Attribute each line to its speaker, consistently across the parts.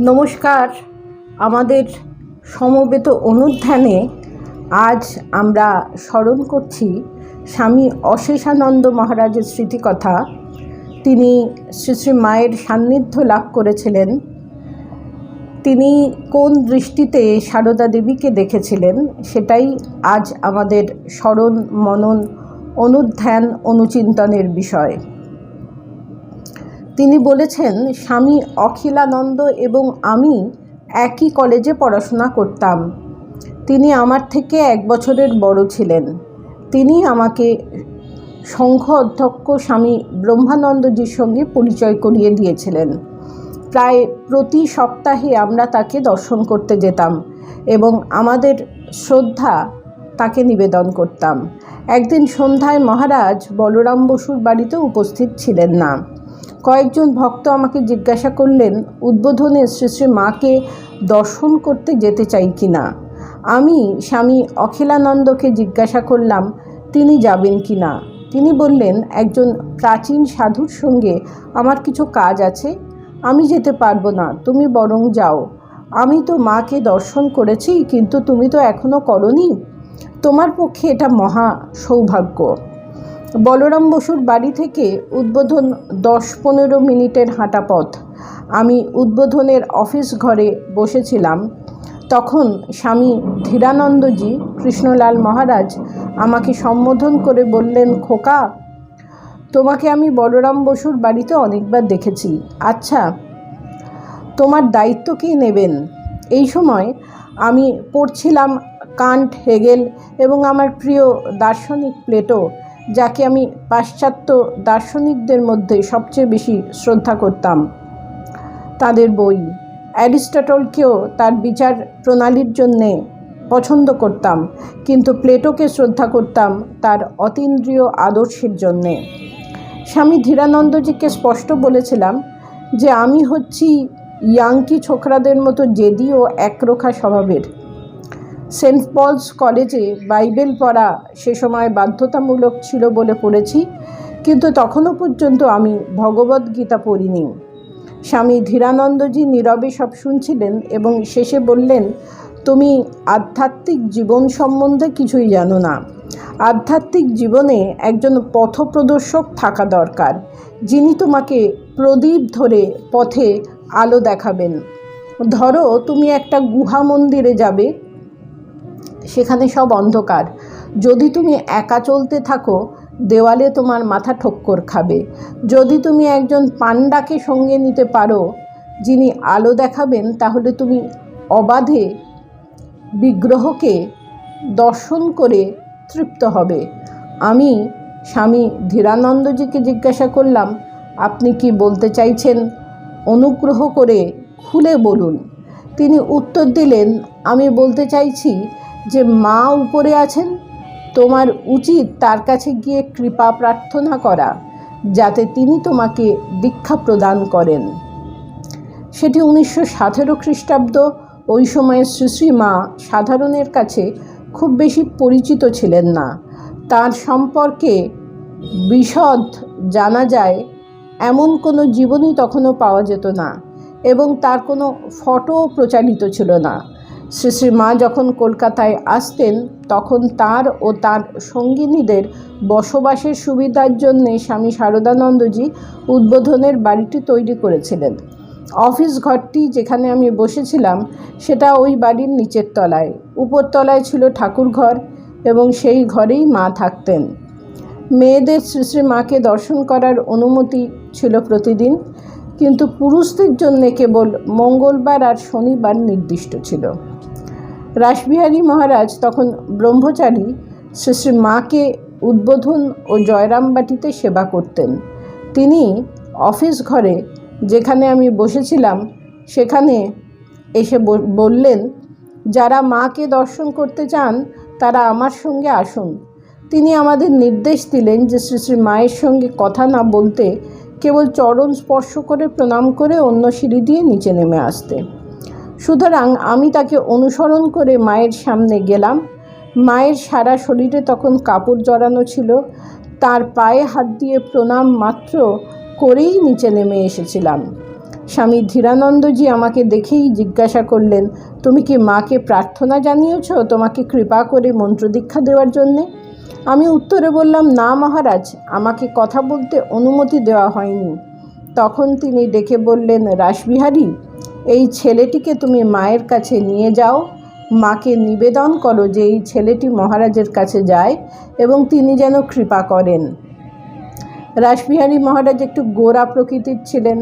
Speaker 1: নমস্কার। আমাদের সমবেত অনুধ্যানে আজ আমরা স্মরণ করছি স্বামী অশেষানন্দ মহারাজের স্মৃতিকথা। তিনি শ্রী শ্রী মায়ের সান্নিধ্য লাভ করেছিলেন। তিনি কোন দৃষ্টিতে সারদা দেবীকে দেখেছিলেন সেটাই আজ আমাদের স্মরণ, মনন, অনুধ্যান, অনুচিন্তনের বিষয়। তিনি বলেছেন, স্বামী অখিলানন্দ এবং আমি একই কলেজে পড়াশোনা করতাম। তিনি আমার থেকে এক বছরের বড় ছিলেন। তিনি আমাকে সংঘ অধ্যক্ষ স্বামী ব্রহ্মানন্দজির সঙ্গে পরিচয় করিয়ে দিয়েছিলেন। প্রায় প্রতি সপ্তাহে আমরা তাকে দর্শন করতে যেতাম এবং আমাদের শ্রদ্ধা তাকে নিবেদন করতাম। একদিন সন্ধ্যায় মহারাজ বলরাম বসুর বাড়িতে উপস্থিত ছিলেন না। কয়েকজন ভক্ত আমাকে জিজ্ঞাসা করলেন, উদ্বোধনে শ্রী শ্রী মাকে দর্শন করতে যেতে চাই কি না? আমি স্বামী অখিলানন্দকে জিজ্ঞাসা করলাম, তিনি যাবেন কি না? তিনি বললেন, একজন প্রাচীন সাধুর সঙ্গে আমার কিছু কাজ আছে, আমি যেতে পারব না, তুমি বরং যাও। আমি তো মাকে দর্শন করেছি, কিন্তু তুমি তো এখনও করনি। তোমার পক্ষে এটা মহা সৌভাগ্য। বলরাম বসুর বাড়ি থেকে উদ্বোধন দশ পনেরো মিনিটের হাঁটা পথ। আমি উদ্বোধনের অফিস ঘরে বসেছিলাম। তখন স্বামী ধীরানন্দজি কৃষ্ণলাল মহারাজ আমাকে সম্বোধন করে বললেন, খোকা, তোমাকে আমি বলরাম বসুর বাড়িতে অনেকবার দেখেছি। আচ্ছা তোমার দায়িত্ব কী নেবেন? এই সময় আমি পড়ছিলাম কান্ট হেগেল এবং আমার প্রিয় দার্শনিক প্লেটো যাকে আমি পাশ্চাত্য দার্শনিকদের মধ্যে সবচেয়ে বেশি শ্রদ্ধা করতাম। তাদের বই। অ্যারিস্টটলকেও তার বিচার প্রণালীর জন্যে পছন্দ করতাম, কিন্তু প্লেটোকে শ্রদ্ধা করতাম তার অতীন্দ্রিয় আদর্শের জন্যে। স্বামী ধীরানন্দজিকে স্পষ্ট বলেছিলাম যে, আমি হচ্ছি ইয়াংকি ছোকরাদের মতো জেদি ও একরোখা স্বভাবের। সেন্ট পলস কলেজে বাইবেল পড়া সে সময় বাধ্যতামূলক ছিল বলে পড়েছি, কিন্তু তখনও পর্যন্ত আমি ভগবদ্গীতা পড়িনি। স্বামী ধীরানন্দজি নীরবে সব শুনছিলেন এবং শেষে বললেন, তুমি আধ্যাত্মিক জীবন সম্বন্ধে কিছুই জানো না। আধ্যাত্মিক জীবনে একজন পথপ্রদর্শক থাকা দরকার, যিনি তোমাকে প্রদীপ ধরে পথে আলো দেখাবেন। ধরো, তুমি একটা গুহা মন্দিরে যাবে সেখানে সব অন্ধকার। যদি তুমি একা চলতে থাকো, দেওয়ালে তোমার মাথা ঠক্কর খাবে। যদি তুমি একজন পান্ডাকে সঙ্গে নিতে পারো, যিনি আলো দেখাবেন, তাহলে তুমি অবাধে বিগ্রহকে দর্শন করে তৃপ্ত হবে। আমি স্বামী ধীরানন্দজিকে জিজ্ঞাসা করলাম, আপনি কি বলতে চাইছেন? অনুগ্রহ করে খুলে বলুন। তিনি উত্তর দিলেন আমি বলতে চাইছি যে মা উপরে আছেন, তোমার উচিত তার কাছে গিয়ে কৃপা প্রার্থনা করা, যাতে তিনি তোমাকে দীক্ষা প্রদান করেন। সেটি উনিশশো সতেরো খ্রিস্টাব্দ, ওই সময়ে শ্রী মা সাধারণের কাছে খুব বেশি পরিচিত ছিলেন না। তার সম্পর্কে বিশদ জানা যায়, এমন কোনো জীবনই তখনও পাওয়া যেত না এবং তার কোনো ফটো প্রচারিত ছিল না। শ্রী শ্রী মা যখন কলকাতায় আসতেন, তখন তার ও তার সঙ্গিনীদের বসবাসের সুবিধার জন্যে স্বামী শারদানন্দজি উদ্বোধনের বাড়িটি তৈরি করেছিলেন। অফিস ঘরটি যেখানে আমি বসেছিলাম, সেটা ওই বাড়ির নিচের তলায়। উপরতলায় ছিল ঠাকুর ঘর এবং সেই ঘরেই মা থাকতেন। মেয়েদের শ্রী শ্রী মাকে দর্শন করার অনুমতি ছিল প্রতিদিন। কিন্তু পুরুষদের জন্যে কেবল মঙ্গলবার আর শনিবার নির্দিষ্ট ছিল। রাসবিহারী মহারাজ তখন ব্রহ্মচারী শ্রী শ্রী মাকে উদ্বোধন ও জয়রামবাটিতে সেবা করতেন। তিনি অফিস ঘরে যেখানে আমি বসেছিলাম, সেখানে এসে বললেন, যারা মাকে দর্শন করতে চান, তারা আমার সঙ্গে আসুন। তিনি আমাদের নির্দেশ দিলেন যে শ্রী শ্রী মায়ের সঙ্গে কথা না বলতে কেবল চরণ স্পর্শ করে, প্রণাম করে অন্য সিঁড়ি দিয়ে নিচে নেমে আসতে। সুতরাং আমি তাকে অনুসরণ করে মায়ের সামনে গেলাম। মায়ের সারা শরীরে তখন কাপড় জড়ানো ছিল। তার পায়ে হাত দিয়ে প্রণাম মাত্র করেই নিচে নেমে এসেছিলাম। স্বামী ধীরানন্দজি আমাকে দেখেই জিজ্ঞাসা করলেন, তুমি কি মাকে প্রার্থনা জানিয়েছ? তোমাকে কৃপা করে মন্ত্রদীক্ষা দেওয়ার জন্যে? আমি উত্তরে বললাম, না মহারাজ, আমাকে কথা বলতে অনুমতি দেওয়া হয়নি। তখন তিনি ডেকে বললেন, রাসবিহারী, এই ছেলেটিকে তুমি মায়ের কাছে নিয়ে যাও। মাকে নিবেদন করো যে এই ছেলেটি মহারাজের কাছে যায় এবং তিনি যেন কৃপা করেন। রাসবিহারী মহারাজ একটু গোরা প্রকৃতির ছিলেন।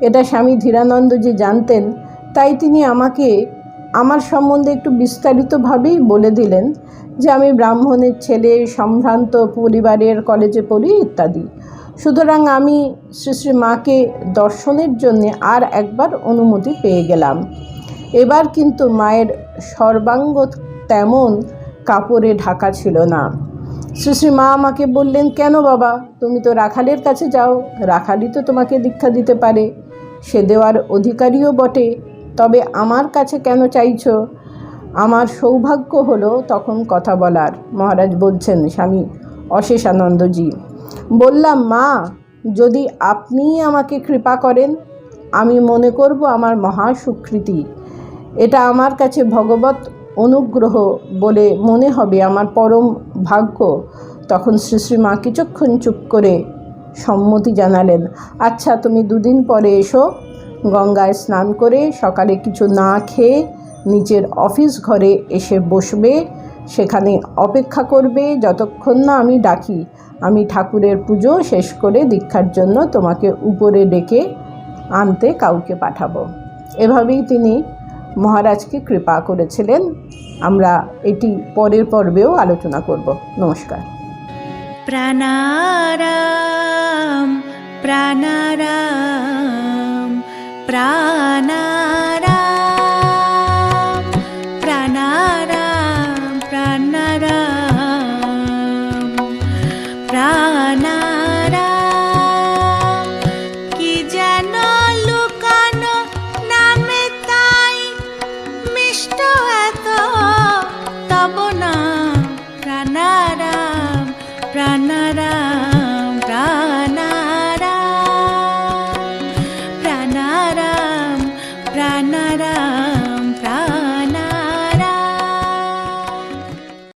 Speaker 1: এটা স্বামী ধীরানন্দজি জানতেন, তাই তিনি আমাকে আমার সম্বন্ধে একটু বিস্তারিতভাবেই বলে দিলেন যে আমি ব্রাহ্মণের ছেলে, সম্ভ্রান্ত পরিবারের কলেজে পড়ি ইত্যাদি। সুতরাং আমি শ্রী শ্রী মাকে দর্শনের জন্যে আর একবার অনুমতি পেয়ে গেলাম। এবার কিন্তু মায়ের সর্বাঙ্গ তেমন কাপড়ে ঢাকা ছিল না। শ্রী মা আমাকে বললেন, কেন বাবা? তুমি তো রাখালের কাছে যাও। রাখালই তো তোমাকে দীক্ষা দিতে পারে। সে দেওয়ার অধিকারীও বটে। তবে আমার কাছে কেন চাইছ? আমার সৌভাগ্য হলো তখন কথা বলার। মহারাজ বলছেন, স্বামী অশেষানন্দজি, বললাম, মা, যদি আপনিই আমাকে কৃপা করেন, আমি মনে করব আমার মহা সুকৃতি এটা আমার কাছে ভগবত অনুগ্রহ বলে মনে হবে আমার পরম ভাগ্য। তখন শ্রী শ্রী মা কিছুক্ষণ চুপ করে সম্মতি জানালেন আচ্ছা তুমি দুদিন পরে এসো গঙ্গায় স্নান করে সকালে কিছু না খেয়ে নিজের অফিস ঘরে এসে বসবে। সেখানে অপেক্ষা করবে, যতক্ষণ না আমি ডাকি, আমি ঠাকুরের পুজো শেষ করে দীক্ষার জন্য তোমাকে উপরে ডেকে আনতে কাউকে পাঠাবো। এভাবেই তিনি মহারাজকে কৃপা করেছিলেন। আমরা এটি পরের পর্বেও আলোচনা করব। নমস্কার।
Speaker 2: প্রাণারাম প্রাণারাম। প্রাণারাম প্রাণারাম প্রাণারাম প্রাণারাম। কি যেন লুকানো নামে মিষ্ট এত, তব না। প্রাণারাম প্রাণারাম, প্রাণ